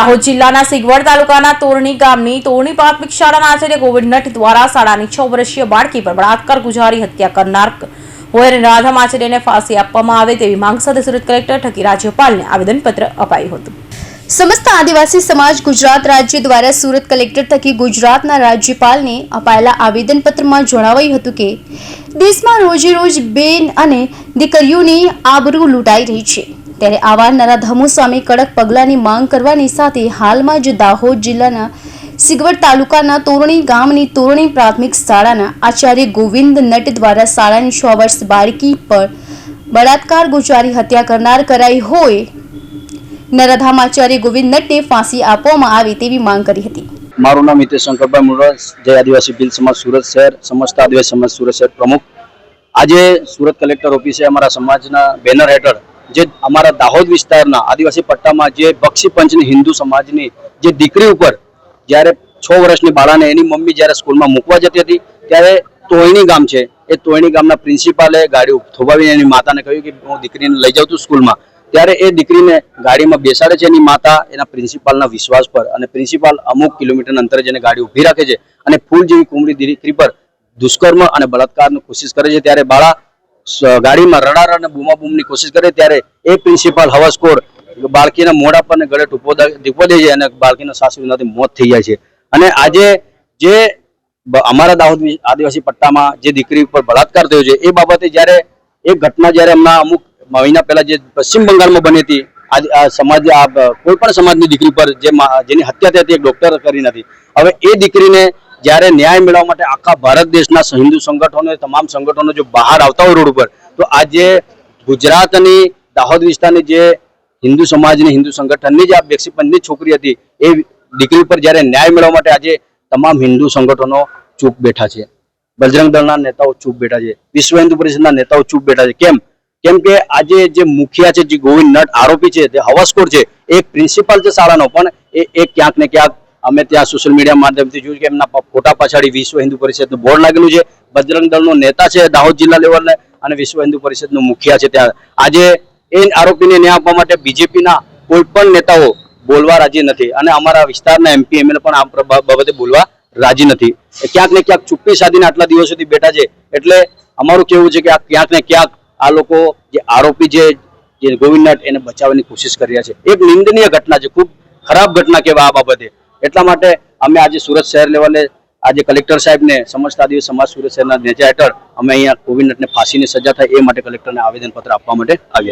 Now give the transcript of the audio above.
દાહોદ જિલ્લાના સિગવડ તાલુકાના તોરણી ગામની તોરણી પ્રાથમિક શાળાના આચાર્ય ગોવિંદ નટ દ્વારા શાળાની છ વર્ષીય બાળકી પર બળાત્કાર ગુજારી હત્યા કરનાર હોય અને રાધમ આચાર્યને ફાંસી આપવામાં આવે તેવી માંગ સાથે સુરત કલેક્ટર થકી રાજ્યપાલને આવેદનપત્ર અપાયું હતું. સમસ્ત આદિવાસી સમાજ ગુજરાત રાજ્ય દ્વારા સુરત કલેક્ટર થકી ગુજરાતના રાજ્યપાલને અપાયેલા આવેદનપત્રમાં જણાવાયું હતું કે, દેશમાં રોજે રોજ બેન અને દીકરીઓની આબરૂ લૂંટાઈ રહી છે. ત્યારે આવા નરાધમો સામે કડક પગલાંની માંગ કરવાની સાથે હાલમાં જ દાહોદ જિલ્લાના સિગવડ તાલુકાના તોરણી ગામની તોરણી પ્રાથમિક શાળાના આચાર્ય ગોવિંદ નટ દ્વારા શાળાની છ વર્ષ બાળકી પર બળાત્કાર ગુજારી હત્યા કરનાર કરાઈ હોય, નરાધામ આચાર્ય ગોવિંદ નટને ફાંસી આપવામાં આવે તેવી માંગ કરી હતી. મારું નામ હિતેશ શંકરભાઈ મુરસ જય આદિવાસી ભીલ સમાજ સુરત શહેર, સમસ્ત આદિવાસી સમાજ સુરત શહેર પ્રમુખ. આજે સુરત કલેક્ટર ઓફિસે અમારા સમાજના બેનર હેઠળ જે અમારા દાહોદ વિસ્તારના આદિવાસી પટ્ટામાં જે બક્ષી પંચની, હિન્દુ સમાજની જે દીકરી ઉપર જ્યારે છ વર્ષની બાળાને એની મમ્મી જ્યારે સ્કૂલમાં મૂકવા જતી હતી, ત્યારે તોયણી ગામ છે, એ તોયણી ગામના પ્રિન્સિપાલે ગાડી થોભાવીને એની માતાને કહ્યું કે હું દીકરીને લઈ જાઉં છું સ્કૂલમાં. ત્યારે એ દીકરીને ગાડીમાં બેસાડે છે એની માતા, એના પ્રિન્સિપાલના વિશ્વાસ પર અને પ્રિન્સિપાલ અમુક કિલોમીટરના અંતરે જઈને ગાડી ઊભી રાખે છે અને ફૂલ જેવી કુમળી દીકરી પર દુષ્કર્મ અને બળાત્કારની કોશિશ કરે છે. ત્યારે બાળા ગાડીમાં રડાર અને બૂમાબૂમની કોશિશ કરે ત્યારે એ પ્રિન્સિપાલ હવસકોર બાળકીના મોઢા પર ગળે ટૂંપો ટીપો દે છે અને બાળકીના સાસુનાથી મોત થઈ જાય છે. અને આજે જે અમારા દાહોદ આદિવાસી પટ્ટામાં જે દીકરી ઉપર બળાત્કાર થયો છે, એ બાબતે જ્યારે એ ઘટના જ્યારે હમણાં અમુક મહિના પહેલા જે પશ્ચિમ બંગાળમાં બની હતી આ સમાજ, આ કોઈ પણ સમાજની દીકરી પર જે જેની હત્યા થઈ હતી એ ડોક્ટર કરી નથી હવે એ દીકરીને જ્યારે ન્યાય મેળવવા માટે આખા ભારત દેશના હિન્દુ સંગઠનો તમામ સંગઠનો જો બહાર આવતા હોય રોડ ઉપર, તો આજે ગુજરાતની દાહોદ વિસ્તારની જે હિન્દુ સમાજની હિન્દુ સંગઠનની જે આ પંચની છોકરી હતી, એ દીકરી પર જ્યારે ન્યાય મેળવવા માટે આજે તમામ હિન્દુ સંગઠનો ચૂપ બેઠા છે. બજરંગ દળના નેતાઓ ચૂપ બેઠા છે. વિશ્વ હિન્દુ પરિષદના નેતાઓ ચૂપ બેઠા છે. કેમ? કેમ કે આજે જે મુખિયા છે, જે ગોવિંદ નટ આરોપી છે તે હવસખોર છે એક પ્રિન્સિપાલ છે શાળાનો, પણ એ એ ક્યાંક ને ક્યાંક અમે ત્યાં સોશિયલ મીડિયા માધ્યમથી જોયું કે એમના ફોટા પછાડી વિશ્વ હિન્દુ પરિષદનું બોર્ડ લાગેલું છે. બજરંગ દળનો નેતા છે દાહોદ જિલ્લા લેવલે અને વિશ્વ હિન્દુ પરિષદનું મુખિયા છે ત્યાં. આજે એ આરોપીને ન્યાય આપવા માટે બીજેપીના કોઈ પણ નેતાઓ બોલવા રાજી નથી અને અમારા વિસ્તારના એમપી એમએલએ પણ આ બાબતે બોલવા રાજી નથી. ક્યાંક ને ક્યાંક ચુપ્પી સાધીને આટલા દિવસોથી બેઠા છે. એટલે અમારું કેવું છે કે આ ક્યાંક ને ક્યાંક આ લોકો જે આરોપી જે જે ગોવિંદ એને બચાવવાની કોશિશ કરી રહ્યા છે. એક નિંદનીય ઘટના છે. ખૂબ ખરાબ ઘટના કહેવાય આ બાબતે. એટલા માટે અમે આજે સુરત શહેર લેવલે આજે કલેક્ટર સાહેબને સમજતા દિવસ સમાજ સુરત શહેરના નેજા હેઠળ અમે અહીંયા નટને ફાંસીની સજા થાય એ માટે કલેક્ટરને આવેદનપત્ર આપવા માટે આવ્યા